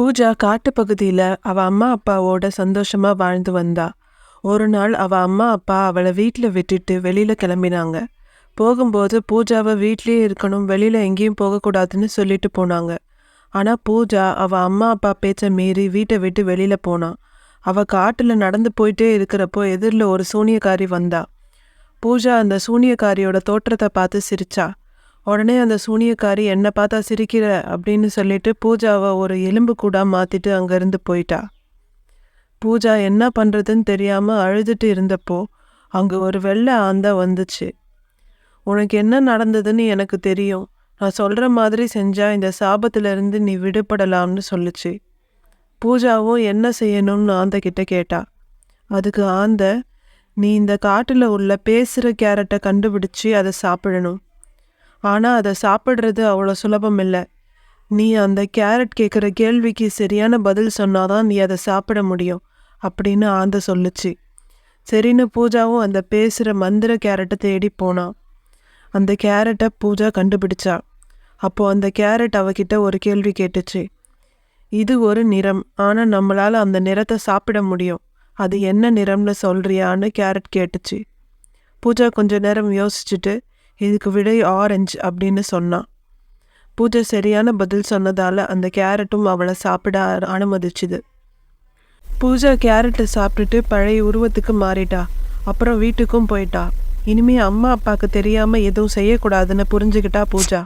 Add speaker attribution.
Speaker 1: பூஜா காட்டுப்பகுதியில் அவ அம்மா அப்பாவோட சந்தோஷமாக வாழ்ந்து வந்தா. ஒரு நாள் அவ அம்மா அப்பா அவளை வீட்டில் விட்டுட்டு வெளியில் கிளம்பினாங்க. போகும்போது பூஜாவை வீட்லேயே இருக்கணும் வெளியில் எங்கேயும் போகக்கூடாதுன்னு சொல்லிட்டு போனாங்க. ஆனால் பூஜா அவ அம்மா அப்பா பேச்சை மீறி வீட்டை விட்டு வெளியில் போனான் அவள் காட்டில் நடந்து போயிட்டே இருக்கிறப்போ எதிரில் ஒரு சூனியக்காரி வந்தா. பூஜா அந்த சூனியக்காரியோட தோற்றத்தை பார்த்து சிரிச்சா. உடனே அந்த சூனியக்காரி என்னை பார்த்தா சிரிக்கிற? அப்படின்னு சொல்லிட்டு பூஜாவை ஒரு எலும்பு கூட மாற்றிட்டு அங்கேருந்து போயிட்டா. பூஜா என்ன பண்ணுறதுன்னு தெரியாமல் அழுதுட்டு இருந்தப்போ அங்கே ஒரு வெள்ளை ஆந்தை வந்துச்சு. உனக்கு என்ன நடந்ததுன்னு எனக்கு தெரியும். நான் சொல்கிற மாதிரி செஞ்சால் இந்த சாபத்திலிருந்து நீ விடுபடலாம்னு சொல்லுச்சு. பூஜாவும் என்ன செய்யணும்னு ஆந்தை கிட்ட கேட்டா. அதுக்கு ஆந்தை நீ இந்த காட்டில் உள்ள பேசுகிற கேரட்டை கண்டுபிடிச்சி அதை சாப்பிடணும். ஆனால் அதை சாப்பிட்றது அவ்வளோ சுலபம் இல்லை. நீ அந்த கேரட் கேட்குற கேள்விக்கு சரியான பதில் சொன்னாதான் நீ அதை சாப்பிட முடியும் அப்படின்னு ஆந்த சொல்லுச்சு. சரின்னு பூஜாவும் அந்த பேசுகிற மந்திர கேரட்டை தேடி போனான் அந்த கேரட்டை பூஜா கண்டுபிடிச்சா. அப்போது அந்த கேரட் அவகிட்ட ஒரு கேள்வி கேட்டுச்சு. இது ஒரு நிறம் ஆனால் நம்மளால் அந்த நிறத்தை சாப்பிட முடியும். அது என்ன நிறம்னு சொல்கிறியான்னு கேரட் கேட்டுச்சு. பூஜா கொஞ்ச நேரம் யோசிச்சுட்டு இதுக்கு விடை ஆரஞ்சு அப்படின்னு சொன்னான் பூஜை சரியான பதில் சொன்னதால அந்த கேரட்டும் அவளை சாப்பிட அனுமதிச்சுது. பூஜா கேரட்டை சாப்பிட்டுட்டு பழைய உருவத்துக்கு மாறிட்டா. அப்புறம் வீட்டுக்கும் போயிட்டா. இனிமே அம்மா அப்பாவுக்கு தெரியாமல் எதுவும் செய்யக்கூடாதுன்னு புரிஞ்சுக்கிட்டா பூஜா.